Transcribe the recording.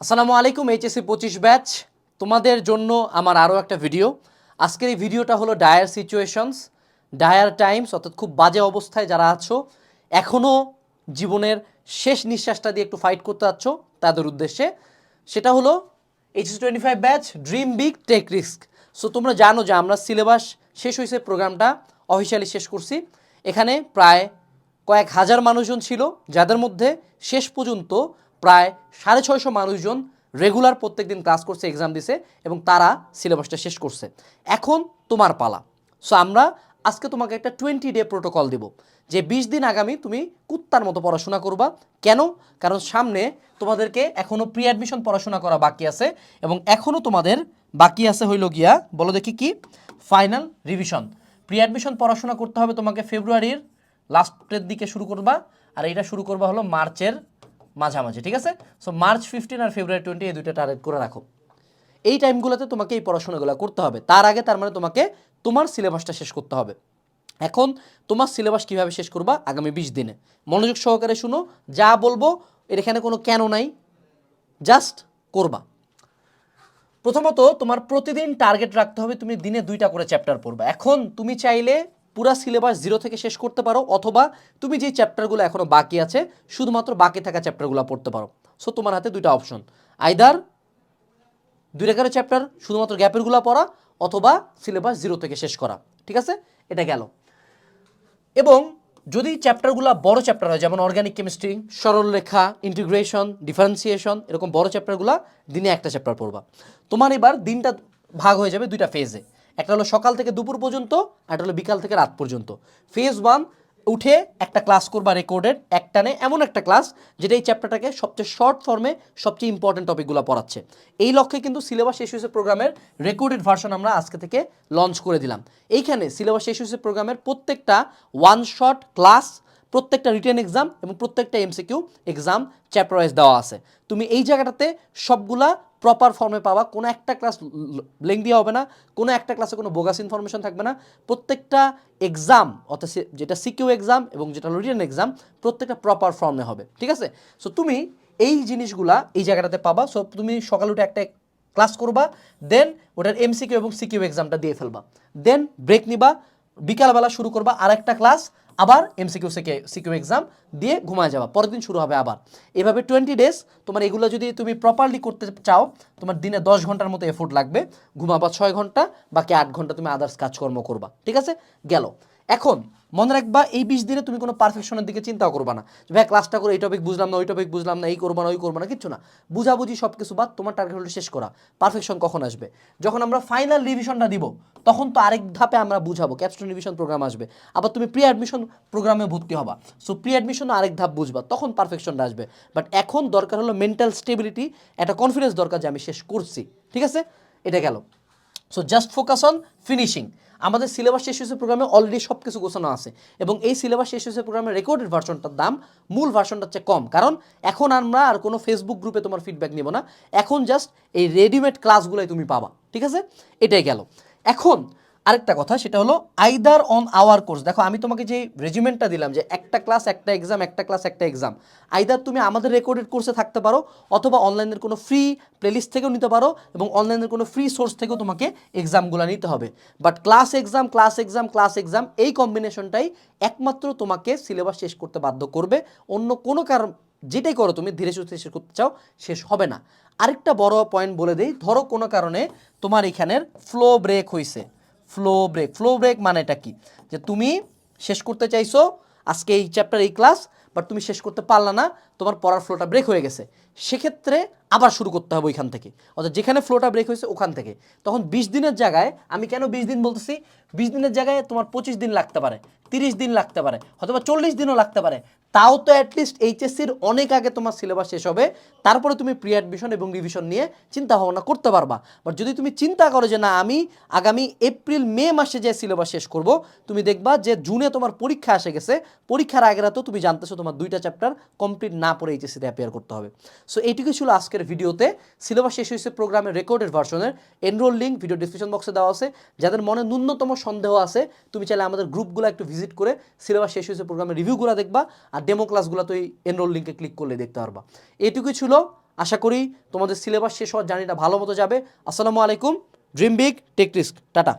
আসসালামু আলাইকুম, এইচএসসি পঁচিশ ব্যাচ। তোমাদের জন্য আমার আরও একটা ভিডিও। আজকের এই ভিডিওটা হলো ডায়ার সিচুয়েশনস, ডায়ার টাইমস, অর্থাৎ খুব বাজে অবস্থায় যারা আছো এখনও জীবনের শেষ নিঃশ্বাসটা দিয়ে একটু ফাইট করতে যাচ্ছ তাদের উদ্দেশ্যে। সেটা হলো HS twenty five batch dream big take risk so তোমরা জানো যে আমরা সিলেবাস শেষ হয়েছে প্রোগ্রামটা অফিসিয়ালি শেষ করছি। এখানে প্রায় কয়েক হাজার মানুষজন ছিল, যাদের মধ্যে শেষ পর্যন্ত প্রায় সাড়ে ছয়শো মানুষজন রেগুলার প্রত্যেক দিন ক্লাস করছে এক্সাম দিছে এবং তারা সিলেবাসটা শেষ করছে। এখন তোমার পালা। সো আমরা আজকে তোমাকে একটা টোয়েন্টি ডে প্রোটোকল দেব, যে বিশ দিন আগামী তুমি কুত্তার মতো পড়াশোনা করবা। কেন? কারণ সামনে তোমাদেরকে এখনও প্রি অ্যাডমিশন পড়াশোনা করা বাকি আছে এবং এখনও তোমাদের বাকি আছে হইল গিয়া, বলো দেখি কি? ফাইনাল রিভিশন প্রি অ্যাডমিশন পড়াশোনা করতে হবে তোমাকে ফেব্রুয়ারির লাস্টের দিকে শুরু করবা। আর এটা শুরু করবা হলো মার্চের মাঝামাঝি, ঠিক আছে? সো মার্চ ফিফটিন আর ফেব্রুয়ারি টোয়েন্টি এই দুইটা টার্গেট করে রাখো। এই টাইমগুলোতে তোমাকে এই পড়াশোনাগুলো করতে হবে। তার আগে তার মানে তোমাকে তোমার সিলেবাসটা শেষ করতে হবে। এখন তোমার সিলেবাস কীভাবে শেষ করবা আগামী বিশ দিনে? মনোযোগ সহকারে শুনো, যা বলব, এর এখানে কোনো কেন নাই জাস্ট করবা। প্রথমত তোমার প্রতিদিন টার্গেট রাখতে হবে, তুমি দিনে দুইটা করে চ্যাপ্টার পড়বে। এখন তুমি চাইলে পুরা সিলেবাস জিরো থেকে শেষ করতে পারো, অথবা তুমি যে চ্যাপ্টারগুলো এখনও বাকি আছে, শুধুমাত্র বাকি থাকা চ্যাপ্টারগুলো পড়তে পারো। সো তোমার হাতে দুইটা অপশন আইদার দুই রেখার চ্যাপ্টার শুধুমাত্র গ্যাপেরগুলো পড়া, অথবা সিলেবাস জিরো থেকে শেষ করা। ঠিক আছে? এটা গেল। এবং যদি চ্যাপ্টারগুলো বড় চ্যাপ্টার হয়, যেমন অর্গানিক কেমিস্ট্রি সরলরেখা ইন্টিগ্রেশন ডিফারেন্সিয়েশন এরকম বড় চ্যাপ্টারগুলো দিনে একটা চ্যাপ্টার পড়বা। তোমার এবার দিনটা ভাগ হয়ে যাবে দুইটা ফেজে একটা হলো সকাল থেকে দুপুর পর্যন্ত একটা হলো বিকাল থেকে রাত পর্যন্ত। ফেজ ওয়ান উঠে একটা ক্লাস করবা রেকর্ডেড একটানে এমন একটা ক্লাস যেটা এই চ্যাপ্টারটাকে সবচেয়ে শর্ট ফর্মে সবচেয়ে ইম্পর্টেন্ট টপিকগুলো পড়াচ্ছে। এই লক্ষ্যে কিন্তু সিলেবাস শেষ হয়েছে প্রোগ্রামের রেকর্ডেড ভার্সন আমরা আজকে থেকে লঞ্চ করে দিলাম। এইখানে সিলেবাস শেষ হয়েছে প্রোগ্রামের প্রত্যেকটা ওয়ান শট ক্লাস প্রত্যেকটা রিটেন এক্সাম এবং প্রত্যেকটা এমসিকিউ এক্সাম চ্যাপ্টার ওয়াইজ দেওয়া আছে। তুমি এই জায়গাটাতে সবগুলা প্রপার ফর্মে পাওয়া কোনো একটা ক্লাস লেংদি হবে না, কোনো একটা ক্লাসে কোনো বোগাস ইনফরমেশন থাকবে না। প্রত্যেকটা এক্সাম অর্থাৎ যেটা সিকিউ এক্সাম এবং যেটা রিটেন এক্সাম প্রত্যেকটা প্রপার ফর্মে হবে। ঠিক আছে? সো তুমি এই জিনিসগুলা এই জায়গাটাতে পাবা। সো তুমি সকালে উঠে একটা ক্লাস করবা দেন ওটার এমসিকিউ এবং সিকিউ এক্সামটা দিয়ে ফেলবা। দেন ব্রেক নিবা, বিকালবেলা শুরু করবা আর একটা ক্লাস আবার এমসিকিউ সেকে সিকিউ এক্সাম দিয়ে ঘুমায় যাবা। পরের দিন শুরু হবে আবার। এভাবে টোয়েন্টি ডেজ তোমার এগুলো যদি তুমি প্রপারলি করতে চাও, তোমার দিনে দশ ঘণ্টার মতো এফোর্ট লাগবে। ঘুমাবা ছয় ঘণ্টা, বাকি আট ঘণ্টা তুমি আদার্স কাজকর্ম করবা। ঠিক আছে? গেল। এখন মনে রাখবা, এই বিশ দিনে তুমি কোনো পারফেকশনের দিকে চিন্তাও করবা না। ভাই ক্লাসটা করে, এই টপিক বুঝলাম না, ওই টপিক বুঝলাম না, এই করব না, ওই করব না, কিচ্ছু না। বুঝাবুঝি সব কিছু বাদ, তোমার টার্গেট হলো শেষ করা। পারফেকশন কখন আসবে? যখন আমরা ফাইনাল রিভিশনটা দিব, তখন তো আরেক ধাপে আমরা বুঝাবো ক্যাপস্টোন রিভিশন প্রোগ্রাম আসবে। আবার তুমি প্রি অ্যাডমিশন প্রোগ্রামে ভর্তি হবা। সো প্রি অ্যাডমিশন আরেক ধাপ বুঝবা, তখন পারফেকশনটা আসবে। বাট এখন দরকার হলো মেন্টাল স্টেবিলিটি একটা কনফিডেন্স দরকার যে আমি শেষ করছি। ঠিক আছে? এটা গেল। So just focus on finishing আমাদের সিলেবাস শেষ হয়েছে প্রোগ্রামে অলরেডি সব কিছু গোছানো আছে। এবং এই সিলেবাস শেষ হয়েছে প্রোগ্রামের রেকর্ডেড ভার্সনটার দাম, মূল ভার্সনটার চেয়ে কম। কারণ এখন আমরা আর কোনো ফেসবুক গ্রুপে তোমার ফিডব্যাক নিব না। এখন জাস্ট এই রেডিমেড ক্লাসগুলোই তুমি পাবা। ঠিক আছে? এটাই গেল। এখন আরেকটা কথা, সেটা হলো আইদার অন আওয়ার কোর্স দেখো, আমি তোমাকে যে রেজিমেন্টটা দিলাম যে একটা ক্লাস একটা এক্সাম একটা ক্লাস একটা এক্সাম আইদার তুমি আমাদের রেকর্ডেড কোর্সে থাকতে পারো অথবা অনলাইনের কোনো ফ্রি প্লেলিস্ট থেকেও নিতে পারো এবং অনলাইনের কোনো ফ্রি সোর্স থেকেও তোমাকে এক্সামগুলো নিতে হবে। But class exam class exam class exam এই কম্বিনেশনটাই একমাত্র তোমাকে সিলেবাস শেষ করতে বাধ্য করবে। অন্য কোনো কারণ, যেটাই করো তুমি, ধীরে সুস্থে শেষ করতে চাও, শেষ হবে না। আরেকটা বড় পয়েন্ট বলে দিই, ধরো কোনো কারণে তোমার এখানের ফ্লো ব্রেক হয়েছে ফ্লো ব্রেক ফ্লো ব্রেক মানে এটা কি? যে তুমি শেষ করতে চাইছো, আজকে এই চ্যাপ্টার এই ক্লাস বাট তুমি শেষ করতে পারলা না, তোমার পড়ার ফ্লোটা ব্রেক হয়ে গেছে। সেক্ষেত্রে আবার শুরু করতে হবে ওইখান থেকে। অর্থাৎ যেখানে ফ্লোটা ব্রেক হয়েছে ওখান থেকে। তখন বিশ দিনের জায়গায়, আমি কেন বিশ দিন বলতেছি? বিশ দিনের জায়গায় তোমার পঁচিশ দিন লাগতে পারে। তিরিশ দিন লাগতে পারে, অথবা চল্লিশ দিনও লাগতে পারে। তাও তো অ্যাটলিস্ট এইচএসসির অনেক আগে তোমার সিলেবাস শেষ হবে, তারপরে তুমি প্রি অ্যাডমিশন এবং রিভিশন নিয়ে চিন্তা ভাবনা করতে পারবা। বাট যদি তুমি চিন্তা করো যে না, আমি আগামী এপ্রিল মে মাসে যে সিলেবাস শেষ করব, তুমি দেখবা যে জুনে তোমার পরীক্ষা এসে গেছে, পরীক্ষার আগে রাতেও তুমি জানতেছো তোমার দুইটা চ্যাপ্টার কমপ্লিট না পড়ে এইচএসসিতে অ্যাপিয়ার করতে হবে। সো এইটুকুই ছিল আজকের ভিডিওতে। সিলেবাস শেষ হয়েছে প্রোগ্রামের রেকর্ডেড ভার্সনের এনরোল লিঙ্ক ভিডিও ডিসক্রিপশন বক্সে দেওয়া আছে। যাদের মনে ন্যূনতম সন্দেহ আছে, তুমি চাইলে আমাদের গ্রুপগুলো একটু ভিজিট করে সিলেবাস শেষ হয়েছে প্রোগ্রামের রিভিউগুলো দেখবা আর ডেমো ক্লাসগুলো তো এই এনরোল লিঙ্কে ক্লিক করলে দেখতে পারবা। এটুকুই ছিল। আশা করি তোমাদের সিলেবাস শেষ হওয়ার জার্নিটা ভালো মতো যাবে। আসসালামু আলাইকুম। Dream big take risk tata.